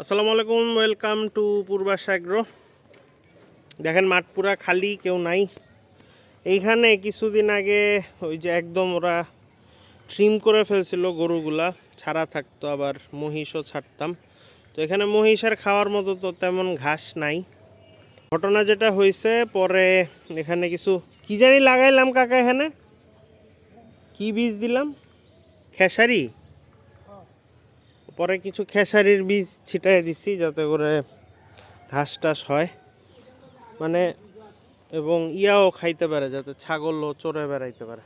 আসসালামু আলাইকুম, welcome to পূর্বাস agro দেখেন মাঠ পুরা খালি, কেউ নাই। এইখানে কিছুদিন আগে ওই যে একদম ওরা ট্রিম করে ফেলছিল গরুগুলা, ছাড়া থাকতো, আবার মহিষও ছাড়তাম। তো এখানে মহিষের খাওয়ার মতো তো তেমন ঘাস নাই। ঘটনা যেটা হয়েছে, পরে এখানে কিছু, কি জানি লাগাইলাম কাকা এখানে? কি বীজ দিলাম? খেসারি? পরে কিছু খেসারির বীজ ছিটাই দিছি যাতে করে ঘাস টাস হয়। মানে এবং ইয়াও খাইতে পারে যাতে ছাগলও চড়ে বেড়াইতে পারে।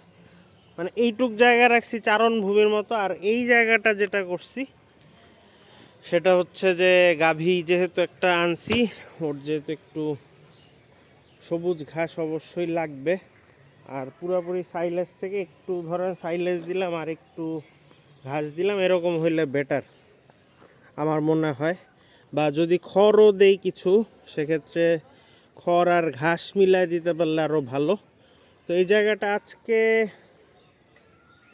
মানে এইটুক জায়গা রাখছি চারণ ভূমির মতো, আর এই জায়গাটা যেটা করছি, সেটা হচ্ছে যে গাভী যেহেতু একটা আনছি, ওর যেহেতু একটু সবুজ ঘাস অবশ্যই লাগবে। আর পুরোপুরি সাইলেজ থেকে একটু ধরেন সাইলেজ দিলাম আর একটু ঘাস দিলাম, এরকম হইলে বেটার আমার মনে হয়। বা যদি খড়ও দেই কিছু, সেক্ষেত্রে খড় আর ঘাস মিলাই দিতে পারলে আরও ভালো। তো এই জায়গাটা আজকে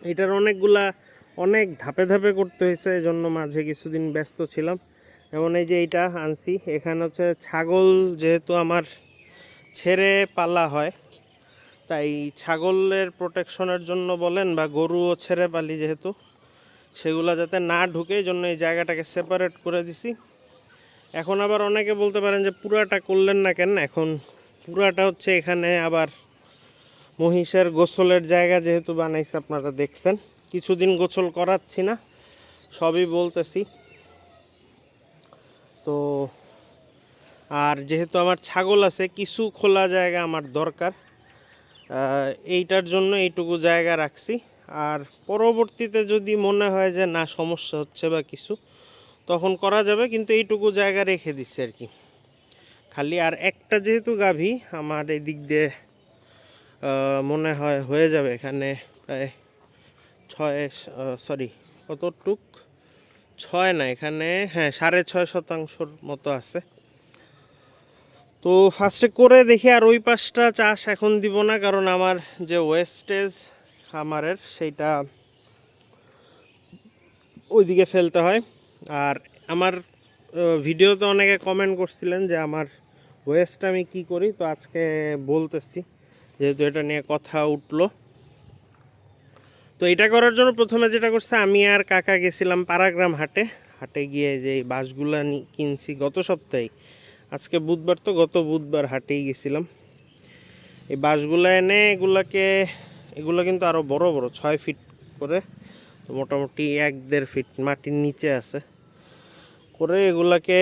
এটার অনেকগুলা, অনেক ধাপে ধাপে করতে হয়েছে জন্য মাঝে কিছুদিন ব্যস্ত ছিলাম। যেমন এই যে এইটা আনছি, এখানে হচ্ছে ছাগল যেহেতু আমার ছেড়ে পালা হয়, তাই ছাগলের প্রোটেকশনের জন্য বলেন বা গরুও ছেড়ে পালি যেহেতু। সেগুলো যাতে না ঢুকে এই জন্য এই জায়গাটাকে সেপারেট করে দিছি। এখন আবার অনেকে বলতে পারেন যে পুরাটা করলেন না কেন? এখন পুরাটা হচ্ছে এখানে আবার মহিষের গোসলের জায়গা যেহেতু বানাইছে, আপনারা দেখছেন। কিছুদিন গোসল করাচ্ছি না, সবই বলতেছি। তো আর যেহেতু আমার ছাগল আছে, কিছু খোলা জায়গা আমার দরকার। এইটার জন্য এইটুকু জায়গা রাখছি। আর পরবর্তীতে যদি মনে হয় যে না, সমস্যা হচ্ছে বা কিছু, তখন করা যাবে, কিন্তু এইটুকু জায়গা রেখে দিচ্ছে আর কি। খালি আর একটা যেহেতু গাভী, আমার এই দিক দিয়ে মনে হয় হয়ে যাবে এখানে প্রায় ছয় সরি কতটুক? ছয় না, এখানে হ্যাঁ সাড়ে ছয় শতাংশর মতো আছে। তো ফার্স্টে করে দেখি, আর ওই পাশটা চাষ এখন দিব না, কারণ আমার যে ওয়েস্টেজ খামারের সেইটা ওইদিকে ফেলতে হয়। আর আমার ভিডিওতে অনেকে কমেন্ট করছিলেন যে আমার ওয়েস্ট আমি কি করি, তো আজকে বলতেছি, যেহেতু এটা নিয়ে কথা উঠল। তো এটা করার জন্য প্রথমে যেটা করছে, আমি আর কাকা গেছিলাম পারাগ্রাম হাটে। হাটে গিয়ে যে বাঁশগুলা কিনছি গত সপ্তাহে আজকে বুধবার তো গত বুধবার হাটেই গেছিলাম। এই বাঁশগুলো এনে এগুলাকে এগুলো কিন্তু আরও বড় বড়, ছয় ফিট করে মোটামুটি এক দেড় ফিট মাটির নিচে আছে। করে এগুলাকে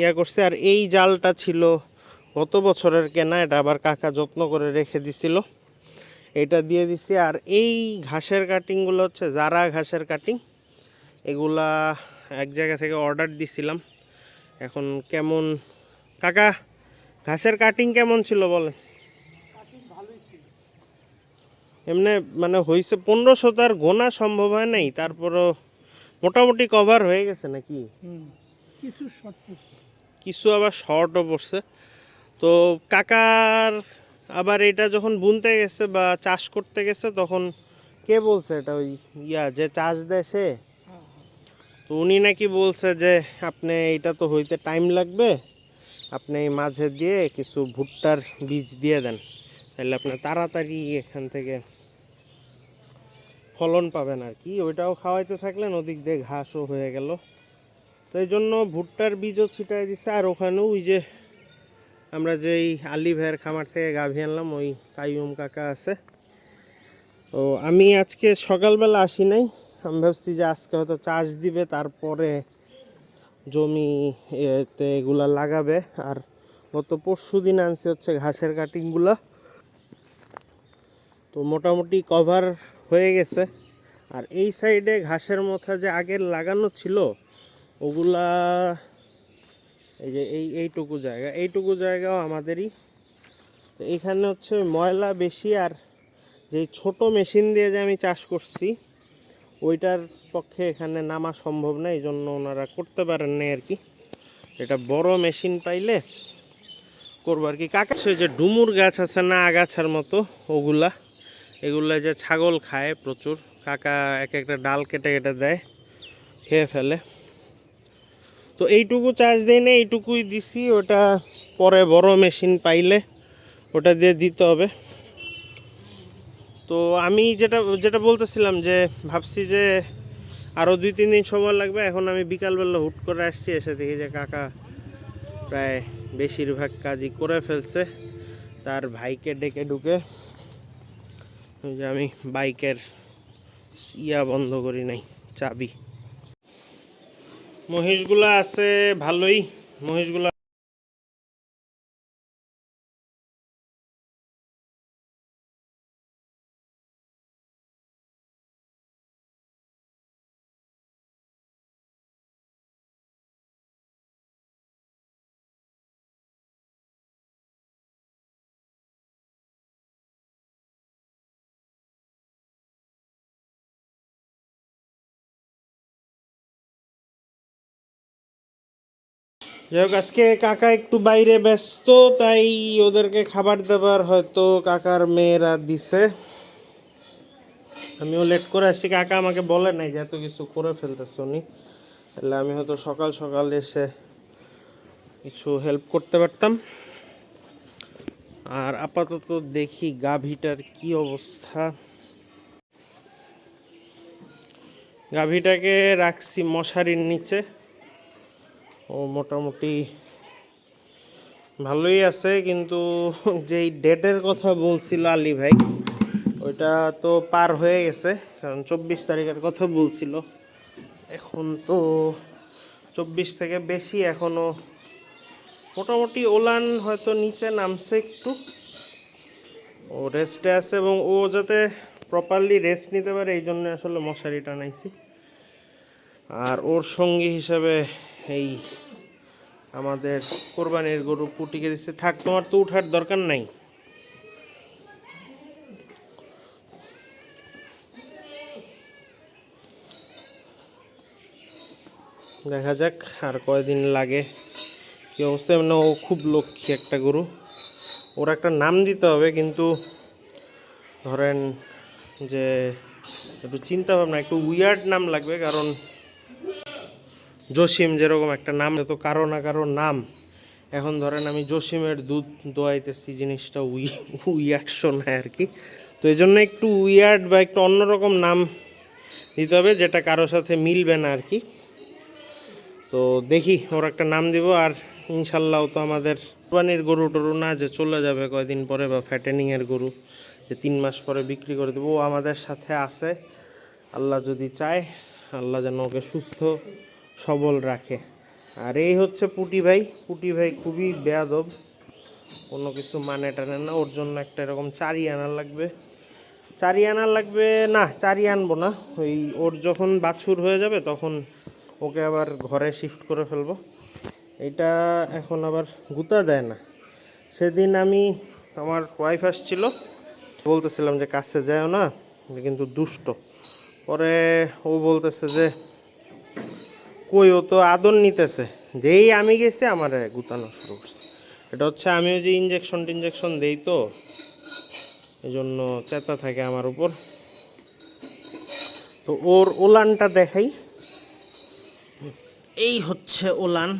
ইয়া করছে, আর এই জালটা ছিল গত বছরের কেনা, এটা আবার কাকা যত্ন করে রেখে দিছিল। এটা দিয়ে দিছি, আর এই ঘাসের কাটিংগুলো হচ্ছে জারা ঘাসের কাটিং এগুলা এক জায়গা থেকে অর্ডার দিছিলাম। এখন কেমন, কাকা, ঘাসের কাটিং কেমন ছিল বলেন? এমনি মানে হয়েছে পনেরোশো তার গোনা সম্ভব হয় নাই তারপরও মোটামুটি কভার হয়ে গেছে নাকি? কিছু শর্ট কিছু আবার শর্টও পড়ছে। তো কাকার আবার এটা যখন বুনতে গেছে বা চাষ করতে গেছে তখন কে বলছে এটা ওই ইয়া যে চাষ দেয় সে? তো উনি নাকি বলছে যে আপনি এটা তো হইতে টাইম লাগবে আপনি এই মাঝে দিয়ে কিছু ভুট্টার বীজ দিয়ে দেন। তাহলে আপনি তাড়াতাড়ি এখান থেকে ফলন পাবেন আর কি। ওইটাও খাওয়াইতে থাকলেন, ওদিক দিয়ে ঘাসও হয়ে গেল। তো এই জন্য ভুট্টার বীজও ছিটাই দিছে। আর ওখানেও ওই যে আমরা যেই আলি ভাইয়ের খামার থেকে গাভী আনলাম, ওই কাইয়ুম কাকা আছে। তো আমি আজকে সকালবেলা আসি নাই। আমি ভাবছি যে আজকে হয়তো চাষ দিবে, তারপরে জমি এতে এগুলা লাগাবে। আর গত পরশু দিন আনছি হচ্ছে ঘাসের কাটিংগুলা তো মোটামুটি কভার হয়ে গেছে। আর এই সাইডে ঘাসের মাথা যে আগের লাগানো ছিল, ওগুলা এই যে এই, এইটুকু জায়গা, এইটুকু জায়গাও আমাদেরই। তো এখানে হচ্ছে ময়লা বেশি আর যে ছোট মেশিন দিয়ে যে আমি চাষ করছি, ওইটার পক্ষে এখানে নামা সম্ভব না এই জন্য ওনারা করতে পারেন না আর কি। এটা বড় মেশিন পাইলে করব আর কি। কাকা যে ডুমুর গাছ আছে না, আগাছার মতো, ওগুলা এগুলা যে ছাগল খায় প্রচুর, কাকা এক একটা ডাল কেটে কেটে দেয়, খেয়ে ফেলে। তো এইটুকু চার্জ দেই না, এইটুকুই দিছি, ওটা পরে বড় মেশিন পাইলে ওটা দিয়ে দিতে হবে। তো আমি যেটা যেটা বলতেছিলাম যে, ভাবছি যে আরও দুই, তিন দিন সময় লাগবে, এখন আমি বিকালবেলা হুট করে আসছি, এসে দেখি যে কাকা প্রায় বেশিরভাগ কাজই করে ফেলছে, তার ভাইকে ডেকে ঢুকে যে আমি বাইকের ইয়া বন্ধ করি নাই চাবি। মহিষগুলা আছে ভালোই। মহিষগুলা যাই হোক আজকে কাকা একটু বাইরে ব্যস্ত, তাই ওদেরকে খাবার দাবার হয়তো কাকার মেয়েরা দিছে। আমিও লেট করে আসছি। কাকা আমাকে বলে নাই যে এত কিছু করে ফেলতেছে উনি তাহলে আমি হয়তো সকাল সকাল এসে কিছু হেল্প করতে পারতাম। আর আপাতত দেখি গাভীটার কি অবস্থা। গাভীটাকে রাখছি মশারির নিচে। ও মোটামুটি ভালোই আছে, কিন্তু যেই ডেটের কথা বলছিল আলী ভাই, ওইটা তো পার হয়ে গেছে, কারণ চব্বিশ তারিখের কথা বলছিল। এখন তো চব্বিশ থেকে বেশি এখনও মোটামুটি ওলান হয়তো নিচে নামছে একটু। ও রেস্টে আছে এবং ও যাতে প্রপারলি রেস্ট নিতে পারে, এই জন্য আসলে মশারি টানাইছি আর ওর সঙ্গী হিসাবে এই আমাদের কোরবানির গরু পুটিকে দিচ্ছে থাক, তোমার তো উঠার দরকার নাই। দেখা যাক আর কয়দিন লাগে। কি অবস্থা? মানে ও খুব লক্ষ্মী একটা গরু। ওর একটা নাম দিতে হবে, কিন্তু ধরেন যে একটু চিন্তা ভাবনা একটু উইয়ার্ড নাম লাগবে, কারণ জসিম যেরকম একটা নাম, তো কারও না কারও নাম। এখন ধরেন আমি জসিমের দুধ দোয়াইতেছি, জিনিসটা উই উইয়ার্ড শোনায় আর কি। তো এই জন্য একটু উইয়ার্ড বা একটু অন্যরকম নাম দিতে হবে, যেটা কারও সাথে মিলবে না আর কি। তো দেখি ওর একটা নাম দিব, আর ইনশাল্লাহ তো আমাদের কোরবানির গরু টরু না, যে চলে যাবে কয়দিন পরে, বা ফ্যাটেনিংয়ের গরু যে তিন মাস পরে বিক্রি করে দেবো, ও আমাদের সাথে আছে। আল্লাহ যদি চায়, আল্লাহ যেন ওকে সুস্থ সবল রাখে। আর এই হচ্ছে পুটি ভাই। পুটি ভাই খুবই বেয়াদব। কোনো কিছু মানে টানে না। ওর জন্য একটা এরকম চারি আনা লাগবে। চারি আনা লাগবে না, চারি আনব না। ওই ওর যখন বাছুর হয়ে যাবে তখন ওকে আবার ঘরে শিফট করে ফেলব। এটা এখন আবার গুতা দেয় না। সেদিন আমি, আমার ওয়াইফ আসছিল। বলতেছিলাম যে কাছে যাও না, কিন্তু দুষ্ট। পরে ও বলতেছে যে কই, ও তো আদর নিতেছে। যেই আমি গেছি, আমার গুতানো শুরু করছে। এটা হচ্ছে আমিও যে ইঞ্জেকশন টিনজেকশন দেই তো এই জন্য চেতা থাকে আমার উপর। তো ওর ওলানটা দেখাই। এই হচ্ছে ওলান।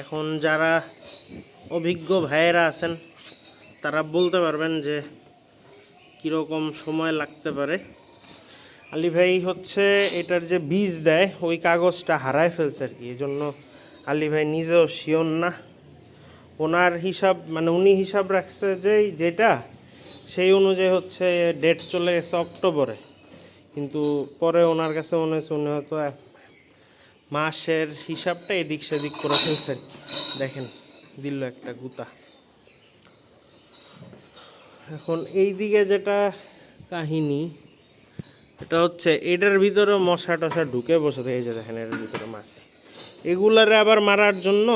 এখন যারা অভিজ্ঞ ভাইয়েরা আছেন, তারা বলতে পারবেন যে কীরকম সময় লাগতে পারে। আলী ভাই হচ্ছে এটার যে বীজ দেয়, ওই কাগজটা হারায় ফেলছে আর কি। এই জন্য আলী ভাই নিজেও শিওর না। ওনার হিসাব মানে উনি হিসাব রাখছে যে যেটা, সেই অনুযায়ী হচ্ছে ডেট চলে গেছে অক্টোবরে। কিন্তু পরে ওনার কাছে মনে হচ্ছে উনি হয়তো মাসের হিসাবটা এদিক সেদিক করে ফেলছে দেখেন, দিল একটা গুতা। এখন এই দিকে যেটা কাহিনী এটা হচ্ছে, এটার ভিতরে মশা টশা ঢুকে বসে থাকে যে দেখেন এটার ভিতরে মাছ। এগুলারে আবার মারার জন্য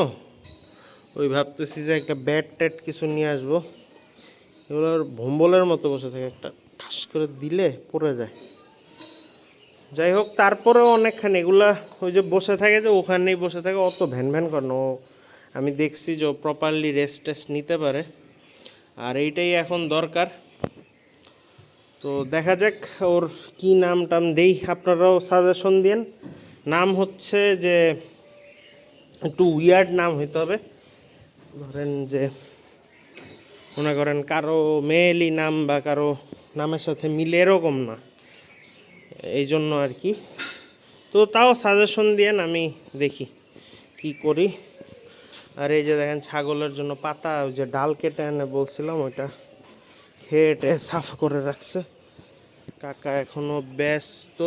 ওই ভাবতেছি যে একটা ব্যাট ট্যাট কিছু নিয়ে আসব। এগুলোর ভম্বলের মতো বসে থাকে, একটা ঠাস করে দিলে পড়ে যায়। যাই হোক, তারপরেও অনেকখানি এগুলা ওই যে বসে থাকে যে ওখানেই বসে থাকে, অত ভ্যান ভ্যান করানো ও, আমি দেখছি যে ও প্রপারলি রেস্ট টেস্ট নিতে পারে। আর এইটাই এখন দরকার। তো দেখা যাক ওর কি নাম টাম দেই। আপনারাও সাজেশন দিন নাম হচ্ছে যে একটু উইয়ার্ড নাম হইতে হবে। ধরেন যে মনে করেন কারও মেয়েলি নাম বা কারও নামের সাথে মিলে এরকম না। এই জন্য আর কি। তো তাও সাজেশন দিয়েন, আমি দেখি কি করি। আর এই যে দেখেন, ছাগলের জন্য পাতা, ওই যে ডাল কেটে এনে বলছিলাম, ওইটা খেয়ে টেয়ে সাফ করে রাখছে। কাকা এখনও ব্যস্ত।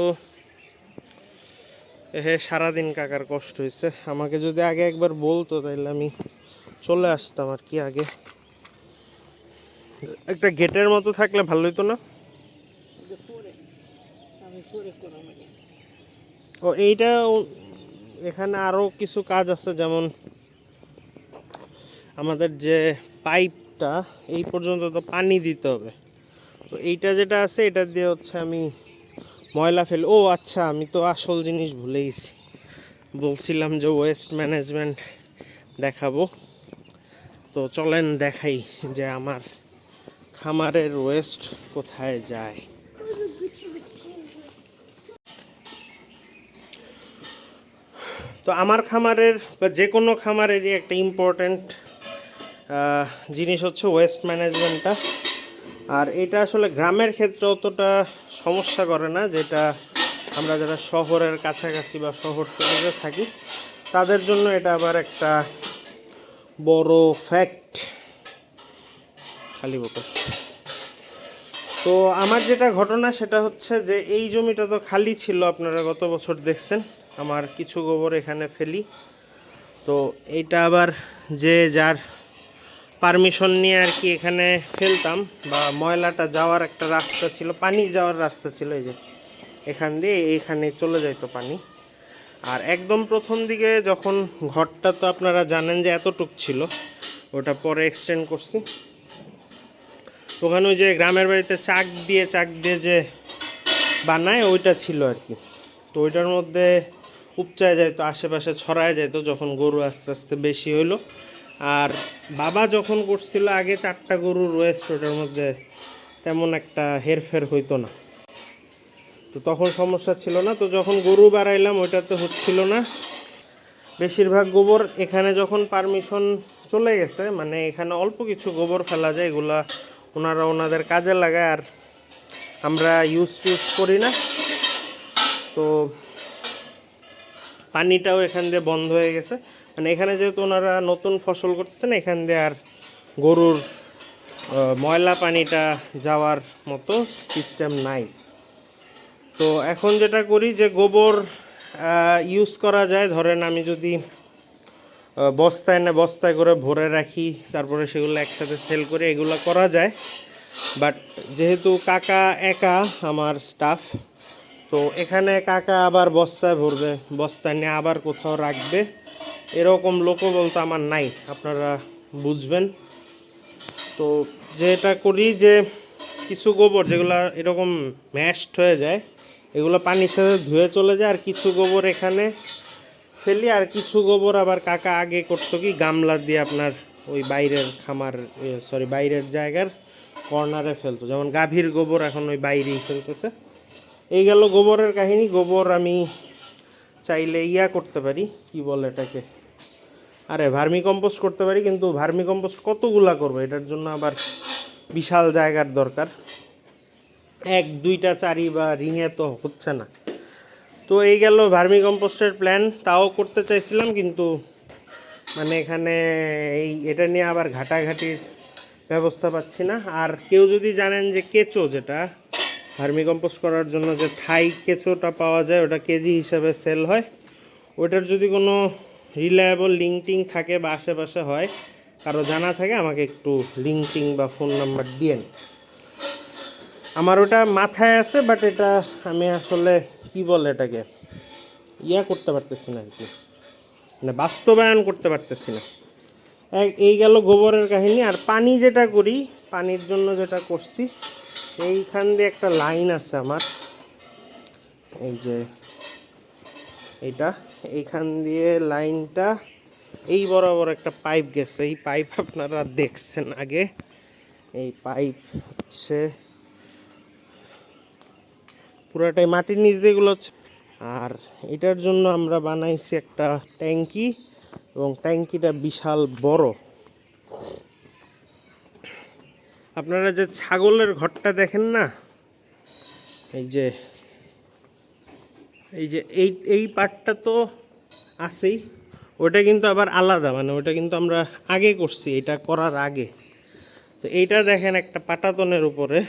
এহে সারাদিন কাকার কষ্ট হয়েছে আমাকে যদি আগে একবার বলতো তাহলে আমি চলে আসতাম আর কি আগে। একটা গেটের মতো থাকলে ভালো হতো না? ও, এইটা এখানে আরও কিছু কাজ আছে যেমন আমাদের যে পাইপটা এই পর্যন্ত তো পানি দিতে হবে। তো এইটা যেটা আছে, এটা দিয়ে হচ্ছে আমি ময়লা ফেল, ও আচ্ছা আমি তো আসল জিনিস ভুলে গেছি বলছিলাম যে ওয়েস্ট ম্যানেজমেন্ট দেখাবো। তো চলেন দেখাই যে আমার খামারের ওয়েস্ট কোথায় যায়। তো আমার খামারের বা যে কোনো খামারেরই একটা ইম্পর্ট্যান্ট জিনিস হচ্ছে ওয়েস্ট ম্যানেজমেন্টটা আর এটা আসলে গ্রামের ক্ষেত্রে অতটা সমস্যা করে না, যেটা আমরা যারা শহরের কাছাকাছি বা শহর থেকে থাকি, তাদের জন্য এটা আবার একটা বড় ফ্যাক্ট খালি বোতল তো আমার যেটা ঘটনা সেটা হচ্ছে যে, এই জমিটা তো খালি ছিল, আপনারা গত বছর দেখছেন। আমার কিছু গোবর এখানে ফেলি। তো এইটা আবার যে যার পারমিশন নিয়ে আর কি এখানে ফেলতাম। বা ময়লাটা যাওয়ার একটা রাস্তা ছিল, পানি যাওয়ার রাস্তা ছিল এই যে। এখান দিয়ে এইখানে চলে যাইতো পানি। আর একদম প্রথম দিকে যখন ঘরটা তো আপনারা জানেন যে এতটুক ছিল, ওটা পরে এক্সটেন্ড করছি। ওখানে ওই যে গ্রামের বাড়িতে চাক দিয়ে চাক দিয়ে যে বানায়, ওইটা ছিল আর কি। তো ওইটার মধ্যে উপচায় যাইতো, আশেপাশে ছড়ায় যাইতো যখন গরু আস্তে আস্তে বেশি হইল। আর বাবা যখন করছিল, আগে চারটা গরু রয়েছে ওটার মধ্যে তেমন একটা হেরফের হইতো না। তো তখন সমস্যা ছিল না। তো যখন গরু বাড়াইলাম, ওইটাতে হচ্ছিল না। বেশিরভাগ গোবর এখানে যখন পারমিশন চলে গেছে মানে এখানে অল্প কিছু গোবর ফেলা যায়, এগুলা ওনারা ওনাদের কাজে লাগায় আর আমরা ইউজ টিউজ করি না। তো পানিটাও এখান দিয়ে বন্ধ হয়ে গেছে। মানে এখানে যেহেতু ওনারা নতুন ফসল করতেছেন, এখান দিয়ে আর গরুর ময়লা পানিটা যাওয়ার মতো সিস্টেম নাই। তো এখন যেটা করি যে গোবর ইউজ করা যায়। ধরেন আমি যদি বস্তায় এনে বস্তায় করে ভরে রাখি, তারপরে সেগুলো একসাথে সেল করে, এগুলো করা যায়। বাট যেহেতু কাকা একা, আমার স্টাফ তো এখানে কাকা আবার বস্তায় ভরবে, বস্তায় নিয়ে আবার কোথাও রাখবে। এরকম লোকও বলতে আমার নাই, আপনারা বুঝবেন। তো যেটা করি যে কিছু গোবর যেগুলো এরকম ম্যাশড হয়ে যায়, এগুলো পানির সাথে ধুয়ে চলে যায়, আর কিছু গোবর এখানে ফেলি, আর কিছু গোবর আবার কাকা আগে করতো কি, গামলা দিয়ে আপনার ওই বাইরের খামার সরি বাইরের জায়গার কর্নারে ফেলতো। যেমন গাভীর গোবর এখন ওই বাইরেই ফেলতেছে। এই গেল গোবরের কাহিনী, গোবর আমি চাইলে ইয়া করতে পারি, কি বলে এটাকে? আরে ভার্মি কম্পোস্ট করতে পারি, কিন্তু ভার্মি কম্পোস্ট কতগুলা করব? এটার জন্য আবার বিশাল জায়গার দরকার। এক, দুইটা, চারি বা রিঙে তো হচ্ছে না। তো এই গেল ভার্মি কম্পোস্টের প্ল্যান তাও করতে চাইছিলাম, কিন্তু মানে এখানে এই, এটা নিয়ে আবার ঘাটাঘাটির ব্যবস্থা পাচ্ছি না। আর কেউ যদি জানেন যে কেঁচো যেটা ভার্মি কম্পোস্ট করার জন্য যে থাই কেঁচোটা পাওয়া যায়, ওটা কেজি হিসাবে সেল হয়। ওটার যদি কোনো রিলায়েবল লিঙ্ক থাকে বা আশেপাশে হয়, কারও জানা থাকে, আমাকে একটু লিঙ্ক বা ফোন নাম্বার দিয়েন। আমার ওটা মাথায় আছে বাট এটা আমি আসলে কি বলে এটাকে? ইয়া করতে পারতেছি না আর কি। মানে বাস্তবায়ন করতে পারতেছি না। এই- গেল গোবরের কাহিনী, আর পানি যেটা করি, পানির জন্য যেটা করছি, এইখান দিয়ে একটা লাইন আছে আমার। এই যে, এইটা। এইখান দিয়ে লাইনটা, এই বরাবর একটা পাইপ গেছে। এই পাইপ আপনারা দেখছেন আগে। এই পাইপ হচ্ছে পুরাটাই মাটির নিচ দিয়ে এগুলো হচ্ছে। আর এটার জন্য আমরা বানাইছি একটা ট্যাঙ্কি এবং ট্যাঙ্কিটা বিশাল বড়। আপনারা যে ছাগলের ঘরটা দেখেন না, এই যে এই যে এই এই পার্টটা তো আছেই। ওটা কিন্তু আবার আলাদা মানে ওটা কিন্তু আমরা আগে করছি, এটা করার আগে। তো এইটা দেখেন একটা পাটাতনের উপরে।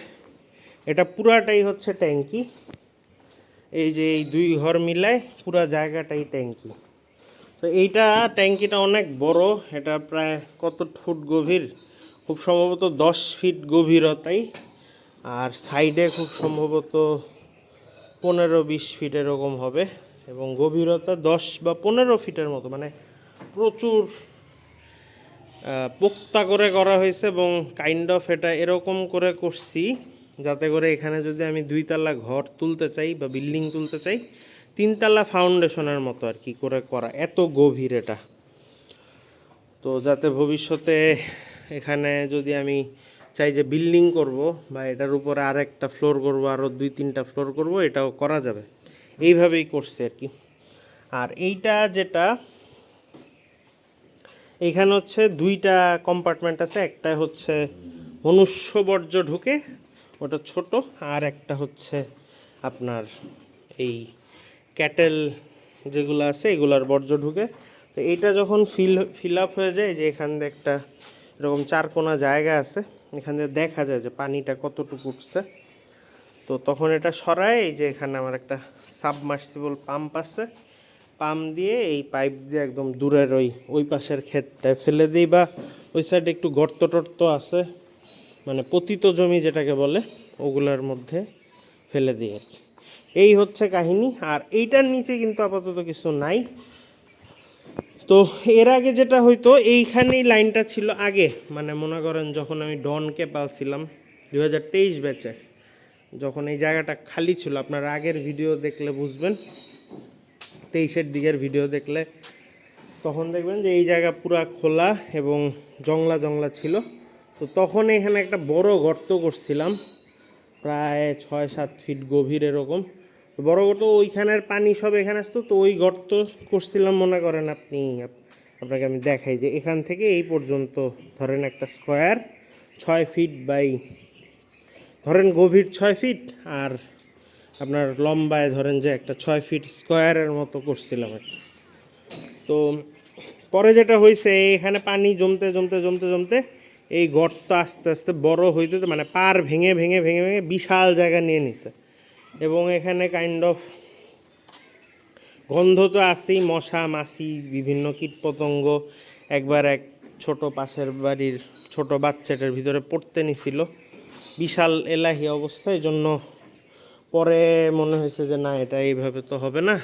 এটা পুরাটাই হচ্ছে ট্যাঙ্কি। এই যে এই দুই ঘর মিলায় পুরা জায়গাটাই ট্যাঙ্কি। তো এইটা ট্যাঙ্কিটা অনেক বড়, এটা প্রায় কত ফুট গভীর? খুব সম্ভবত দশ ফিট গভীরতাই। আর সাইডে খুব সম্ভবত পনেরো বিশ ফিট এরকম হবে এবং গভীরতা দশ বা পনেরো ফিটের মতো মানে প্রচুর পোক্তা করে করা হয়েছে এবং কাইন্ড অফ এটা এরকম করে করছি যাতে করে এখানে যদি আমি দুইতলা ঘর তুলতে চাই বা বিল্ডিং তুলতে চাই, তিনতলা ফাউন্ডেশনের মতো আর কি করে করা, এত গভীর এটা। তো যাতে ভবিষ্যতে এখানে যদি আমি চাই যে বিল্ডিং করব বা এটার উপরে আর একটা ফ্লোর করব আরও দুই তিনটা ফ্লোর করব, এটাও করা যাবে। এইভাবেই করছে আর কি। আর এইটা যেটা এইখানে হচ্ছে দুইটা কম্পার্টমেন্ট আছে, একটা হচ্ছে মনুষ্য বর্জ্য ঢুকে, ওটা ছোট, আর একটা হচ্ছে আপনার এই ক্যাটেল যেগুলো আছে, এগুলার বর্জ্য ঢুকে। তো এইটা যখন ফিল ফিল আপ হয়ে যায় যে এখান দিয়ে একটা এরকম চারকোনা জায়গা আছে এখান দেখা যায় যে পানিটা কতটুকু উঠছে। তো তখন এটা সরায়, এই যে এখানে আমার একটা সাবমার্সিবল পাম্প আছে। পাম্প দিয়ে এই পাইপ দিয়ে একদম দূরের ওই ওই পাশের ক্ষেতটায় ফেলে দিই বা ওই সাইডে একটু গর্ত টর্ত আছে। মানে পতিত জমি যেটাকে বলে, ওগুলোর মধ্যে ফেলে দিই আর কি। এই হচ্ছে কাহিনী। আর এইটার নিচে কিন্তু আপাতত কিছু নাই। তো এর আগে যেটা হইতো, এইখানেই লাইনটা ছিল আগে। মানে মনে করেন যখন আমি ডনকে পালছিলাম দু হাজার তেইশ ব্যাচে, যখন এই জায়গাটা খালি ছিল, আপনার আগের ভিডিও দেখলে বুঝবেন, তেইশের দিকের ভিডিও দেখলে, তখন দেখবেন যে এই জায়গা পুরা খোলা এবং জংলা জংলা ছিল। তো তখন এখানে একটা বড় গর্ত করছিলাম, প্রায় ছয় সাত ফিট গভীর এরকম। বড় গর্ত ওইখানের পানি সব এখানে আসতো, তো ওই গর্ত করছিলাম মনে করেন আপনি আপনাকে আমি দেখাই যে এখান থেকে এই পর্যন্ত ধরেন একটা স্কোয়ার ছয় ফিট বাই ধরেন গভীর ছয় ফিট আর আপনার লম্বায় ধরেন যে একটা ছয় ফিট স্কোয়ারের মতো করছিলাম আর তো পরে যেটা হয়েছে এখানে পানি জমতে জমতে জমতে জমতে এই গর্ত আস্তে আস্তে বড় হইতে মানে পার ভেঙে ভেঙে ভেঙে ভেঙে বিশাল জায়গা নিয়ে নিছে। এবং এখানে কাইন্ড অফ গন্ধ তো আসেই মশা, মাছি, বিভিন্ন কীটপতঙ্গ। একবার এক ছোট পাশের বাড়ির ছোট বাচ্চাটার ভিতরে পড়তে নিছিল। বিশাল এলাহি অবস্থা এই জন্য পরে মনে হয়েছে যে না, এটা এইভাবে তো হবে না।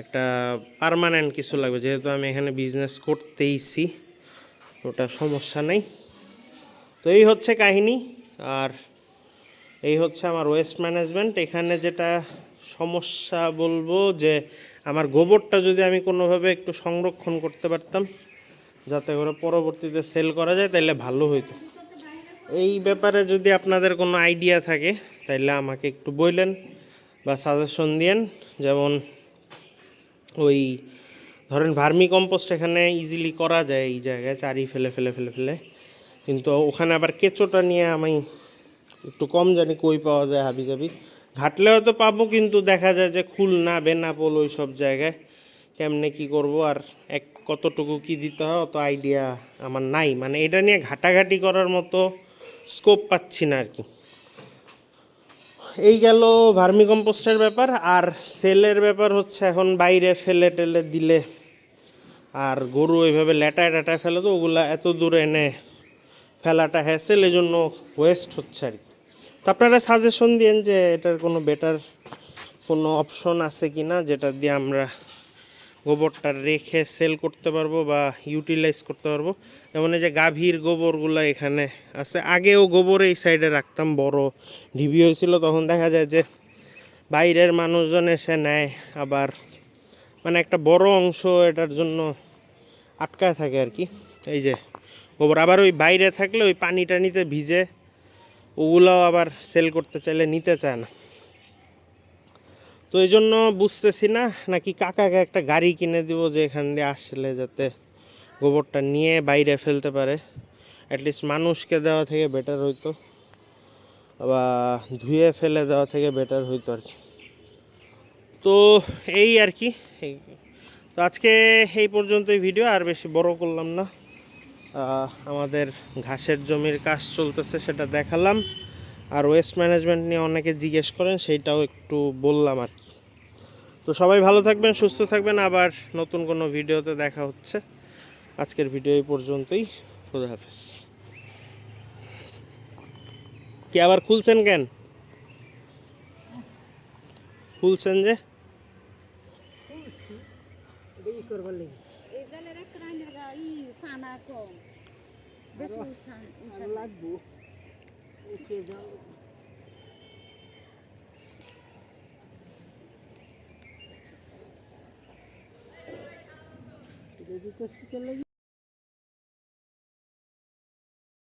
একটা পার্মানেন্ট কিছু লাগবে, যেহেতু আমি এখানে বিজনেস করতেইছি, ওটা সমস্যা নেই। তো এই হচ্ছে কাহিনী, আর এই হচ্ছে আমার ওয়েস্ট ম্যানেজমেন্ট এখানে যেটা সমস্যা বলব যে, আমার গোবরটা যদি আমি কোনোভাবে একটু সংরক্ষণ করতে পারতাম, যাতে করে পরবর্তীতে সেল করা যায় তাহলে ভালো হইতো। এই ব্যাপারে যদি আপনাদের কোনো আইডিয়া থাকে তাহলে আমাকে একটু বললেন বা সাজেশন দিয়েন। যেমন ওই, ধরেন ভার্মি কম্পোস্ট এখানে ইজিলি করা যায় এই জায়গায়, চারি ফেলে ফেলে ফেলে ফেলে। কিন্তু ওখানে আবার কেঁচোটা নিয়ে আমি একটু কম জানি কই পাওয়া যায় হাবি জাবি ঘাটলে হয়তো পাবো, কিন্তু দেখা যায় যে খুলনা, বেনাপোল ওই সব জায়গায় কেমনে কি করব আর এক কতটুকু কি দিতে হয় অত আইডিয়া আমার নাই। মানে এটা নিয়ে ঘাটাঘাটি করার মতো স্কোপ পাচ্ছি না আর কি। এই গেল ভার্মি কম্পোস্টের ব্যাপার, আর সেলের ব্যাপার হচ্ছে এখন বাইরে ফেলে টেলে দিলে আর গরু ওইভাবে লেটায় টেটায় ফেলে তো ওগুলা এত দূরে এনে ফেলাটা হ্যাসেল এই জন্য ওয়েস্ট হচ্ছে আর কি। তো আপনারা সাজেশন দিন যে এটার কোনো বেটার কোনো অপশন আছে কি না যেটা দিয়ে আমরা গোবরটা রেখে সেল করতে পারব বা ইউটিলাইজ করতে পারব। যেমন এই যে গাভীর গোবরগুলো এখানে আছে। আগেও গোবর এই সাইডে রাখতাম, বড় ঢিবি হয়েছিল, তখন দেখা যায় যে বাইরের মানুষজন এসে নেয়, আবার মানে একটা বড় অংশ এটার জন্য আটকায় থাকে আর কি। এই যে গোবর, আবার ওই বাইরে থাকলে ওই পানি টানিতে ভিজে ওগুলাও আবার সেল করতে চাইলে নিতে চায় না। তো এই জন্য বুঝতেছি না, নাকি কাকাকে একটা গাড়ি কিনে দিব যে এখান দিয়ে আসলে যাতে গোবরটা নিয়ে বাইরে ফেলতে পারে। অ্যাটলিস্ট মানুষকে দেওয়া থেকে বেটার হইতো বা ধুয়ে ফেলে দেওয়া থেকে বেটার হইতো আর কি। তো এই আর কি তো আজকে এই পর্যন্তই ভিডিও আর বেশি বড় করলাম না। আমাদের ঘাসের জমির কাজ চলতেছে, সেটা দেখালাম। আর ওয়েস্ট ম্যানেজমেন্ট নিয়ে অনেকে জিজ্ঞেস করেন, সেইটাও একটু বললাম আর কি। তো সবাই ভালো থাকবেন, সুস্থ থাকবেন। আবার নতুন কোনো ভিডিওতে দেখা হচ্ছে। আজকের ভিডিও এই পর্যন্তই। খুদা হাফেজ। কি আবার খুলছেন কেন? খুলছেন যে? এই জলের একটা রান্নার গা ই পানা কম বেশি উষা লাগবো। এটা দিতে শীতের লাগে